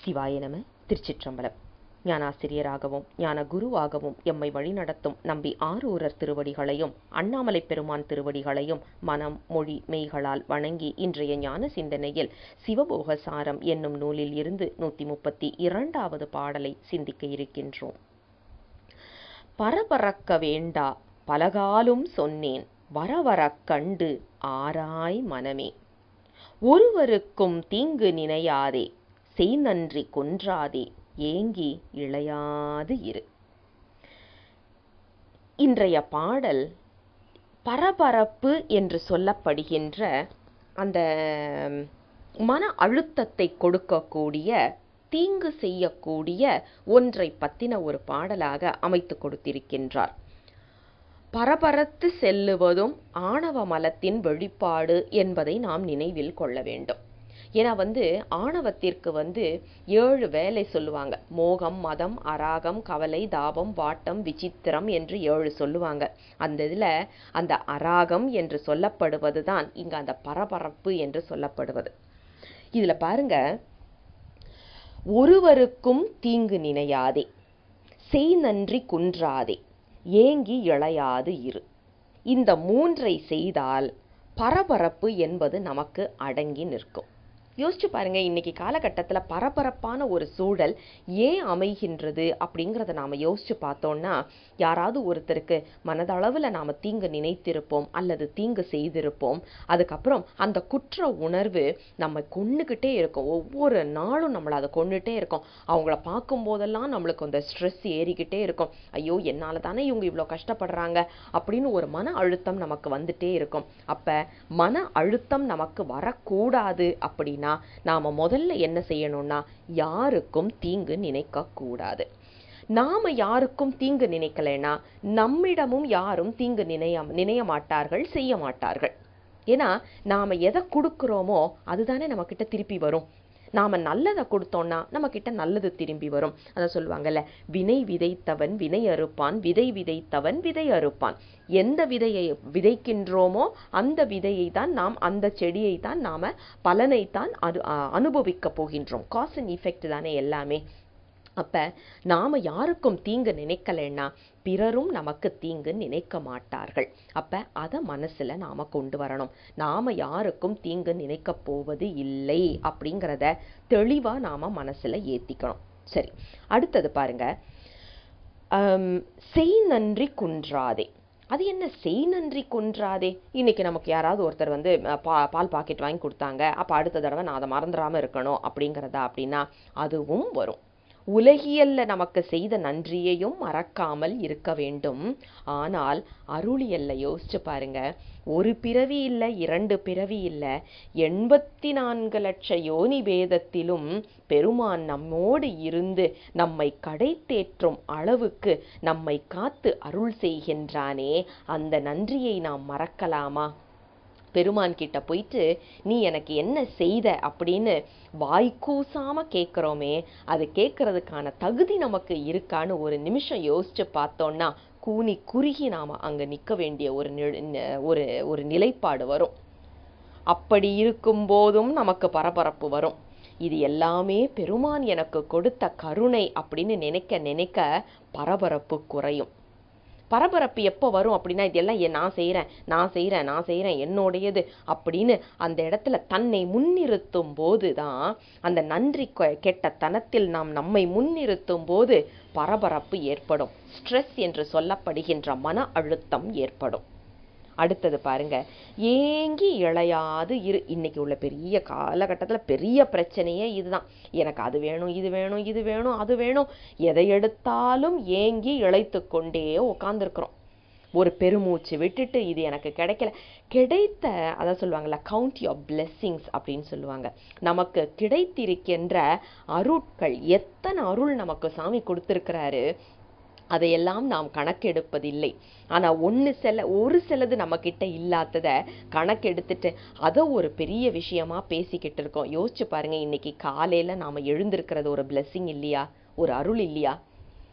சிவாய நம திருச்சிற்றம்பலம். ஞானாசிரியராகவும் ஞான குருவாகவும் எம்மை வழிநடத்தும் நம்பி ஆரூரர் திருவடிகளையும் அண்ணாமலை பெருமான் திருவடிகளையும் மனம் மொழி மெய்களால் வணங்கி இன்றைய ஞான சிந்தனையில் சிவபோக சாரம் என்னும் நூலில் இருந்து நூத்தி முப்பத்தி இரண்டாவது பாடலை சிந்திக்க இருக்கின்றோம். பரபரக்க வேண்டா பலகாலும் சொன்னேன் வரவரக் கண்டு ஆராய் மனமே. ஒருவருக்கும் தீங்கு நினையாதே செய் நன்றி கொன்றாதே ஏங்கி இளையாது இரு. இன்றைய பாடல் பரபரப்பு என்று சொல்லப்படுகின்ற அந்த மன அழுத்தத்தை கொடுக்கக்கூடிய தீங்கு செய்யக்கூடிய ஒன்றை பற்றின ஒரு பாடலாக அமைத்து கொடுத்திருக்கின்றார். பரபரத்து செல்லுவதும் ஆணவ மலத்தின் வெளிப்பாடு என்பதை நாம் நினைவில் கொள்ள வேண்டும். ஏன்னா வந்து ஆணவத்திற்கு வந்து ஏழு வேலை சொல்லுவாங்க. மோகம் மதம் அராகம் கவலை தாபம் வாட்டம் விசித்திரம் என்று ஏழு சொல்லுவாங்க. அந்த இதில் அந்த அராகம் என்று சொல்லப்படுவது தான் இங்கே அந்த பரபரப்பு என்று சொல்லப்படுவது. இதில் பாருங்க ஒருவருக்கும் தீங்கு நினையாதே செய் நன்றி குன்றாதே ஏங்கி இழையாது இரு. இந்த மூன்றை செய்தால் பரபரப்பு என்பது நமக்கு அடங்கி நிற்கும். யோசிச்சு பாருங்க இன்னைக்கு காலகட்டத்தில் பரபரப்பான ஒரு சூழல் ஏன் அமைகின்றது அப்படிங்கிறத நாம் யோசிச்சு பார்த்தோம்னா யாராவது ஒருத்தருக்கு மனதளவில் நாம் தீங்கு நினைத்திருப்போம் அல்லது தீங்கு செய்திருப்போம். அதுக்கப்புறம் அந்த குற்ற உணர்வு நம்ம கொண்டுக்கிட்டே இருக்கும். ஒவ்வொரு நாளும் நம்மளை அதை கொண்டுகிட்டே இருக்கும். அவங்கள பார்க்கும் போதெல்லாம் நம்மளுக்கு அந்த ஸ்ட்ரெஸ் ஏறிக்கிட்டே இருக்கும். ஐயோ என்னால் தானே இவங்க இவ்வளோ கஷ்டப்படுறாங்க அப்படின்னு ஒரு மன அழுத்தம் நமக்கு வந்துட்டே இருக்கும். அப்போ மன அழுத்தம் நமக்கு வரக்கூடாது அப்படின்னா நாம முதல்ல என்ன செய்யணும்னா யாருக்கும் தீங்கு நினைக்க கூடாது. நாம யாருக்கும் தீங்கு நினைக்கலைன்னா நம்மிடமும் யாரும் தீங்கு நினைய நினைய மாட்டார்கள் செய்ய மாட்டார்கள். ஏன்னா நாம எதை கொடுக்குறோமோ அதுதானே நம்ம கிட்ட திருப்பி வரும். நாம் நல்லதை கொடுத்தோன்னா நம்மக்கிட்ட நல்லது திரும்பி வரும். அதை சொல்லுவாங்கல்ல வினை விதைத்தவன் வினை அறுப்பான் விதை விதைத்தவன் விதை அறுப்பான். எந்த விதையை விதைக்கின்றோமோ அந்த விதையை தான் நாம் அந்த செடியை தான் நாம் பலனை தான் அனு அனுபவிக்க போகின்றோம். காஸ் அண்ட் இஃபெக்ட் தானே எல்லாமே. அப்போ நாம் யாருக்கும் தீங்கு நினைக்கலைன்னா பிறரும் நமக்கு தீங்கு நினைக்க மாட்டார்கள். அப்போ அதை மனசில் நாம் கொண்டு வரணும். நாம் யாருக்கும் தீங்கு நினைக்க போவது இல்லை அப்படிங்கிறத தெளிவாக நாம் மனசில் ஏற்றிக்கணும் சரி அடுத்தது பாருங்கள் செய் நன்றி குன்றாதே. அது என்ன செய் நன்றி கொன்றாதே? இன்னைக்கு நமக்கு யாராவது ஒருத்தர் வந்து பா பால் பாக்கெட் வாங்கி கொடுத்தாங்க. அப்போ அடுத்த தடவை நான் அதை மறந்துடாமல் இருக்கணும் அப்படிங்கிறதா அப்படின்னா அதுவும் வரும். உலகியல்ல நமக்கு செய்த நன்றியையும் மறக்காமல் இருக்க வேண்டும். ஆனால் அருளியல்ல யோசிச்சு பாருங்க. ஒரு பிறவி இல்லை இரண்டு பிறவி இல்லை. எண்பத்தி நான்கு லட்ச யோனி பேதத்திலும் பெருமான் நம்மோடு இருந்து நம்மை கடை தேற்றும் அளவுக்கு நம்மை காத்து அருள் செய்கின்றானே. அந்த நன்றியை நாம் மறக்கலாமா? பெருமான் கிட்ட போயிட்டு நீ எனக்கு என்ன செய்த? அப்படின்னு வாய்க்கூசாம கேட்குறோமே அது கேட்கறதுக்கான தகுதி நமக்கு இருக்கான்னு ஒரு நிமிஷம் யோசிச்சு பார்த்தோம்னா கூனி குறுகி நாம் அங்கே நிற்க வேண்டிய ஒரு ஒரு ஒரு நிலைப்பாடு வரும். அப்படி இருக்கும் போதும் நமக்கு பரபரப்பு வரும். இது எல்லாமே பெருமான் எனக்கு கொடுத்த கருணை அப்படின்னு நினைக்க நினைக்க பரபரப்பு குறையும். பரபரப்பு எப்போ வரும் அப்படின்னா இதெல்லாம் நான் செய்கிறேன் நான் செய்கிறேன் நான் செய்கிறேன் என்னுடையது அப்படின்னு அந்த இடத்துல தன்னை முன்னிறுத்தும் போது தான் அந்த நன்றி கெட்ட தனத்தில் நாம் நம்மை முன்னிறுத்தும் போது பரபரப்பு ஏற்படும். ஸ்ட்ரெஸ் என்று சொல்லப்படுகின்ற மன அழுத்தம் ஏற்படும். அடுத்தது பாருங்க. ஏங்கி இழையாது இரு இன்னைக்கு உள்ள பெரிய காலகட்டத்தில் பெரிய பிரச்சனையே இதுதான். எனக்கு அது வேணும் இது வேணும் இது வேணும் அது வேணும். எதை எடுத்தாலும் ஏங்கி இழைத்து கொண்டே உட்காந்துருக்குறோம் ஒரு பெருமூச்சு விட்டுட்டு இது எனக்கு கிடைக்கல. கிடைத்த அதான் சொல்லுவாங்கல்ல கவுண்ட் யோர் பிளெஸ்ஸிங்ஸ் அப்படின்னு சொல்லுவாங்க. நமக்கு கிடைத்திருக்கின்ற அருட்கள் எத்தனை அருள் நமக்கு சாமி கொடுத்துருக்கிறாரு? அதையெல்லாம் நாம் கணக்கெடுப்பதில்லை. ஆனால் ஒன்று சில ஒரு சிலது நம்ம இல்லாததை கணக்கெடுத்துட்டு அதை ஒரு பெரிய விஷயமா பேசிக்கிட்டு இருக்கோம். யோசிச்சு பாருங்கள் இன்னைக்கு காலையில் நாம் எழுந்திருக்கிறது ஒரு பிளெஸ்ஸிங் இல்லையா? ஒரு அருள் இல்லையா?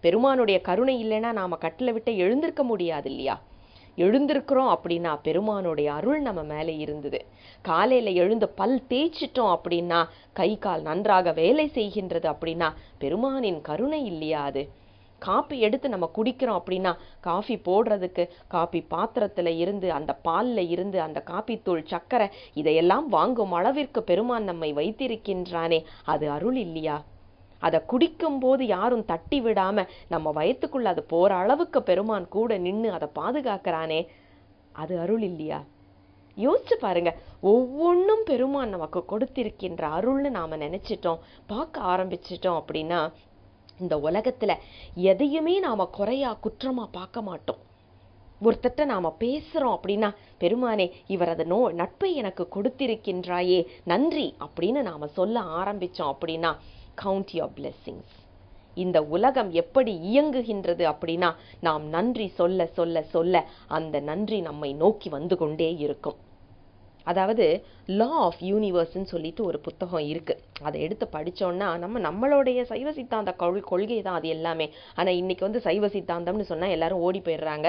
பெருமானுடைய கருணை இல்லைன்னா நாம் கட்டில் விட்டு எழுந்திருக்க முடியாது இல்லையா? எழுந்திருக்கிறோம் அப்படின்னா பெருமானுடைய அருள் நம்ம மேலே இருந்தது. காலையில் எழுந்து பல் தேய்ச்சிட்டோம் அப்படின்னா கை கால் நன்றாக வேலை செய்கின்றது அப்படின்னா பெருமானின் கருணை இல்லையா அது? காப்பி எடுத்து நம்ம குடிக்கிறோம் அப்படின்னா காஃபி போடுறதுக்கு காப்பி பாத்திரத்தில் இருந்து அந்த பாலில் இருந்து அந்த காப்பித்தூள் சக்கரை சர்க்கரை இதையெல்லாம் வாங்கும் அளவிற்கு பெருமான் நம்மை வைத்திருக்கின்றானே. அது அருள் இல்லையா? அதை குடிக்கும்போது யாரும் தட்டி விடாம நம்ம வயத்துக்குள்ள அது போற அளவுக்கு பெருமான் கூட நின்று அதை பாதுகாக்கிறானே. அது அருள் இல்லையா? யோசிச்சு பாருங்க. ஒவ்வொன்றும் பெருமான் நமக்கு கொடுத்திருக்கின்ற அருள்னு நாம நினைச்சிட்டோம் பார்க்க ஆரம்பிச்சிட்டோம் அப்படின்னா இந்த உலகத்தில் எதையுமே நாம் குறையா குற்றமாக பார்க்க மாட்டோம். ஒருத்தட்ட நாம் பேசுகிறோம் அப்படின்னா பெருமானே இவர் அது நோ நட்பை எனக்கு கொடுத்திருக்கின்றாயே நன்றி அப்படின்னு நாம் சொல்ல ஆரம்பித்தோம் அப்படின்னா கவுண்ட் யோர் பிளெஸ்ஸிங்ஸ் இந்த உலகம் எப்படி இயங்குகின்றது அப்படின்னா நாம் நன்றி சொல்ல சொல்ல சொல்ல அந்த நன்றி நம்மை நோக்கி வந்து கொண்டே இருக்கும். அதாவது லா ஆஃப் யூனிவர்ஸ்ன்னு சொல்லிட்டு ஒரு புத்தகம் இருக்குது அதை எடுத்து படித்தோன்னா நம்ம நம்மளுடைய சைவ சித்தாந்த கொள் கொள்கை தான் அது எல்லாமே. ஆனால் இன்னைக்கு வந்து சைவ சித்தாந்தம்னு சொன்னால் எல்லாரும் ஓடி போயிடுறாங்க.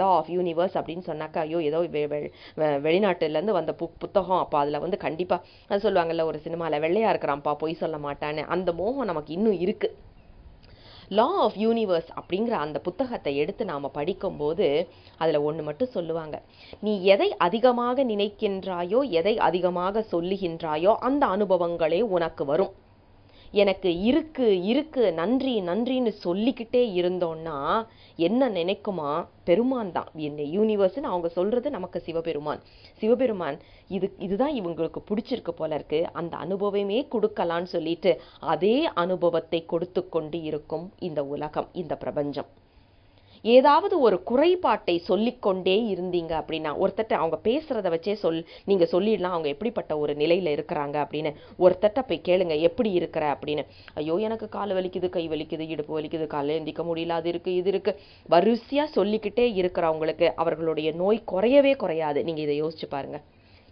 லா ஆஃப் யூனிவர்ஸ் அப்படின்னு சொன்னாக்கா ஐயோ ஏதோ வெ- வெ- வெ- வந்த பு புத்தகம். அப்போ அதில் வந்து கண்டிப்பாக அது சொல்லுவாங்கல்ல ஒரு சினிமாவில் வெள்ளையாக இருக்கிறான்ப்பா பொய் சொல்ல மாட்டான்னு. அந்த மோகம் நமக்கு இன்னும் இருக்குது லா ஆஃப் யூனிவர்ஸ் அப்படிங்கிற அந்த புத்தகத்தை எடுத்து நாம் படிக்கும்போது அதில் ஒன்று மட்டும் சொல்லுவாங்க. நீ எதை அதிகமாக நினைக்கின்றாயோ எதை அதிகமாக சொல்லுகின்றாயோ அந்த அனுபவங்களே உனக்கு வரும். எனக்கு இருக்கு இருக்கு நன்றி நன்றின்னு சொல்லிக்கிட்டே இருந்தோம்னா என்ன நினைக்குமா? பெருமான் தான். என்ன யூனிவர்ஸ்ன்னு அவங்க சொல்றது நமக்கு சிவபெருமான். சிவபெருமான் இது இதுதான் இவங்களுக்கு பிடிச்சிருக்கு போல இருக்கு. அந்த அனுபவமே கொடுக்கலான்னு சொல்லிட்டு அதே அனுபவத்தை கொடுத்து கொண்டு இருக்கும் இந்த உலகம் இந்த பிரபஞ்சம். ஏதாவது ஒரு குறைபாட்டை சொல்லிக்கொண்டே இருந்தீங்க அப்படின்னா ஒருத்தட்ட அவங்க பேசுகிறத வச்சே சொல் நீங்கள் சொல்லிடலாம் அவங்க எப்படிப்பட்ட ஒரு நிலையில் இருக்கிறாங்க அப்படின்னு ஒருத்தட்ட போய் கேளுங்க எப்படி இருக்கிற அப்படின்னு. ஐயோ எனக்கு கால் வலிக்குது கை வலிக்குது இடுப்பு வலிக்குது காலை எந்திக்க முடியல அது இருக்குது இது இருக்குது வரிசையாக சொல்லிக்கிட்டே இருக்கிறவங்களுக்கு அவர்களுடைய நோய் குறையவே குறையாது. நீங்கள் இதை யோசிச்சு பாருங்க.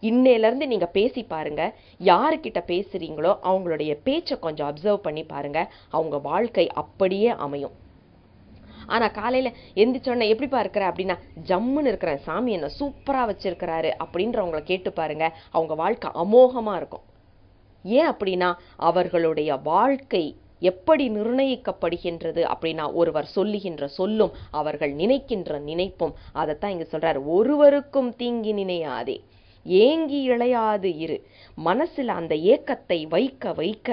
இன்னையிலேருந்து நீங்கள் பேசி பாருங்க. யாருக்கிட்ட பேசுகிறீங்களோ அவங்களுடைய பேச்சை கொஞ்சம் அப்சர்வ் பண்ணி பாருங்கள் அவங்க வாழ்க்கை அப்படியே அமையும். ஆனால் காலையில் எந்திரிச்சோடனே எப்படிப்பா இருக்கிற அப்படின்னா ஜம்முன்னு இருக்கிறேன். சாமி என்ன சூப்பராக வச்சிருக்கிறாரு அப்படின்றவங்கள கேட்டு பாருங்க. அவங்க வாழ்க்கை அமோகமா இருக்கும். ஏன் அப்படின்னா அவர்களுடைய வாழ்க்கை எப்படி நிர்ணயிக்கப்படுகின்றது அப்படின்னா ஒருவர் சொல்லுகின்ற சொல்லும் அவர்கள் நினைக்கின்ற நினைப்பும் அதைத்தான் இங்க சொல்றாரு. ஒருவருக்கும் தீங்கி நினையாதே. ஏங்கி இழையாது இரு. மனசுல அந்த ஏக்கத்தை வைக்க வைக்க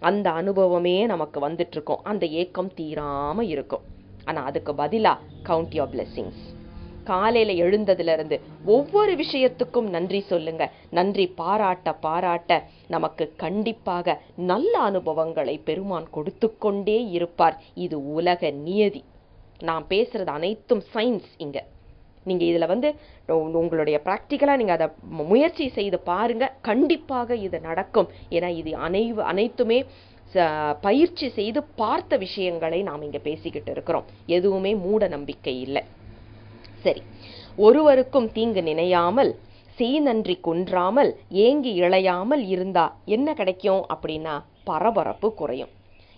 அந்த அனுபவமே நமக்கு வந்துட்டு இருக்கும். அந்த ஏக்கம் தீராம இருக்கும். ஆனால் அதுக்கு பதிலா கவுண்ட் யோர் பிளெஸ்ஸிங்ஸ் காலையில் எழுந்ததுல இருந்து ஒவ்வொரு விஷயத்துக்கும் நன்றி சொல்லுங்க. நன்றி பாராட்ட பாராட்ட நமக்கு கண்டிப்பாக நல்ல அனுபவங்களை பெருமான் கொடுத்து கொண்டே இருப்பார். இது உலக நியதி. நான் பேசுறது அனைத்தும் சயின்ஸ் இங்கே. நீங்கள் இதில் வந்து உங்களுடைய ப்ராக்டிக்கலாக நீங்கள் அதை முயற்சி செய்து பாருங்க. கண்டிப்பாக இது நடக்கும். ஏன்னா இது அனைவு அனைத்துமே பயிற்சி செய்து பார்த்த விஷயங்களை நாம் இங்கே பேசிக்கிட்டு இருக்கிறோம். எதுவுமே மூட நம்பிக்கை இல்லை. சரி. ஒருவருக்கும் தீங்கு நினையாமல் செய் நன்றி குன்றாமல் ஏங்கி இழையாமல் இருந்தா என்ன கிடைக்கும் அப்படின்னா பரபரப்பு குறையும்.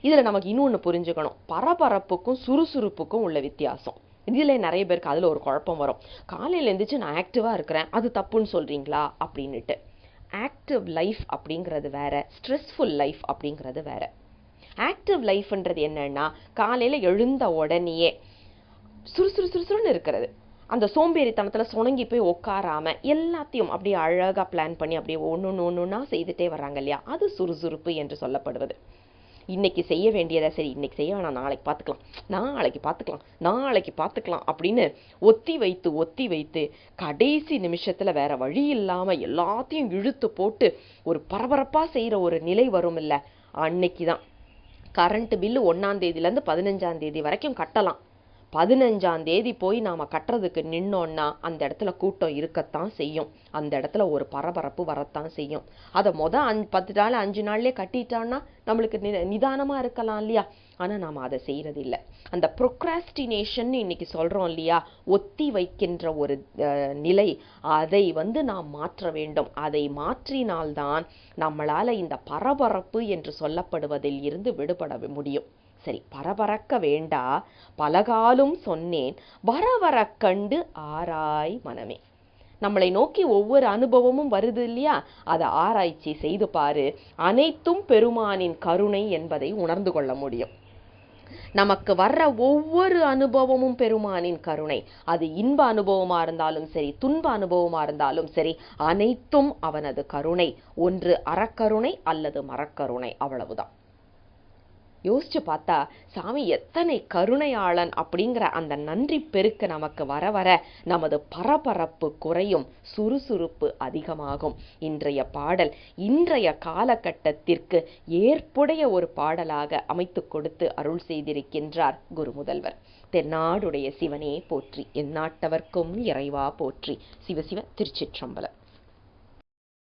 இதில் நமக்கு இன்னொன்று புரிஞ்சுக்கணும். பரபரப்புக்கும் சுறுசுறுப்புக்கும் உள்ள வித்தியாசம். இதில் நிறைய பேருக்கு அதில் ஒரு குழப்பம் வரும். காலையில் எழுந்திரிச்சு நான் ஆக்டிவாக இருக்கிறேன் அது தப்புன்னு சொல்கிறீங்களா அப்படின்னுட்டு. ஆக்டிவ் லைஃப் அப்படிங்கிறது வேற ஸ்ட்ரெஸ்ஃபுல் லைஃப் அப்படிங்கிறது வேற. ஆக்டிவ் லைஃப்ன்றது என்னன்னா காலையில் எழுந்த உடனேயே சுறுசுறு சுறுசுறுன்னு இருக்கிறது. அந்த சோம்பேறித்தனத்தில் சுணங்கி போய் உட்காராம எல்லாத்தையும் அப்படியே அழகாக பிளான் பண்ணி அப்படியே ஒண்ணு ஒண்ணொன்னா செய்துட்டே வர்றாங்க இல்லையா? அது சுறுசுறுப்பு என்று சொல்லப்படுவது. இன்னைக்கு செய்ய வேண்டியதை சரி இன்னைக்கு செய்ய வேணாம் நாளைக்கு பார்த்துக்கலாம். நாளைக்கு பார்த்துக்கலாம் நாளைக்கு பார்த்துக்கலாம் அப்படின்னு ஒத்தி வைத்து ஒத்தி வைத்து கடைசி நிமிஷத்தில் வேற வழி இல்லாமல் எல்லாத்தையும் இழுத்து போட்டு ஒரு பரபரப்பாக செய்கிற ஒரு நிலை வரும் இல்லை அன்னைக்கு தான் கரண்ட் பில்லு ஒன்னாம் தேதியில பதினஞ்சாம் தேதி வரைக்கும் கட்டலாம். பதினஞ்சாம் தேதி போய் நாம் கட்டுறதுக்கு நின்னோன்னா அந்த இடத்துல கூட்டம் இருக்கத்தான் செய்யும். அந்த இடத்துல ஒரு பரபரப்பு வரத்தான் செய்யும். அதை மொதல் அஞ்சு பத்து நாள் அஞ்சு நாள்லேயே கட்டிட்டான்னா நம்மளுக்கு நி- நிதானமாக இருக்கலாம் இல்லையா? ஆனால் நாம் அதை செய்கிறது இல்லை அந்த ப்ரொக்ராஸ்டினேஷன் இன்னைக்கு சொல்கிறோம் இல்லையா? ஒத்தி வைக்கின்ற ஒரு நிலை. அதை வந்து நாம் மாற்ற வேண்டும். அதை மாற்றினால்தான் நம்மளால் இந்த பரபரப்பு என்று சொல்லப்படுவதில் இருந்து விடுபட முடியும். சரி பரபரக்க வேண்டா பலகாலும் சொன்னேன் வர கண்டு ஆராய் மனமே. நம்மளை நோக்கி ஒவ்வொரு அனுபவமும் வருது இல்லையா? அதை ஆராய்ச்சி செய்து பாரு. அனைத்தும் பெருமானின் கருணை என்பதை உணர்ந்து கொள்ள முடியும். நமக்கு வர்ற ஒவ்வொரு அனுபவமும் பெருமானின் கருணை. அது இன்ப அனுபவமா இருந்தாலும் சரி துன்ப அனுபவமா இருந்தாலும் சரி அனைத்தும் அவனது கருணை. ஒன்று அறக்கருணை அல்லது மரக்கருணை அவ்வளவுதான். யோசிச்சு பார்த்தா சாமி எத்தனை கருணையாளன் அப்படிங்கிற அந்த நன்றி பெருக்கு நமக்கு வர வர நமது பரபரப்பு குறையும் சுறுசுறுப்பு அதிகமாகும். இன்றைய பாடல் இன்றைய காலகட்டத்திற்கு ஏற்புடைய ஒரு பாடலாக அமைத்து கொடுத்து அருள் செய்திருக்கின்றார் குரு முதல்வர் தென்னாடுடைய சிவனே போற்றி எந்நாட்டவர்க்கும் இறைவா போற்றி. சிவசிவ திருச்சிற்றம்பலம்.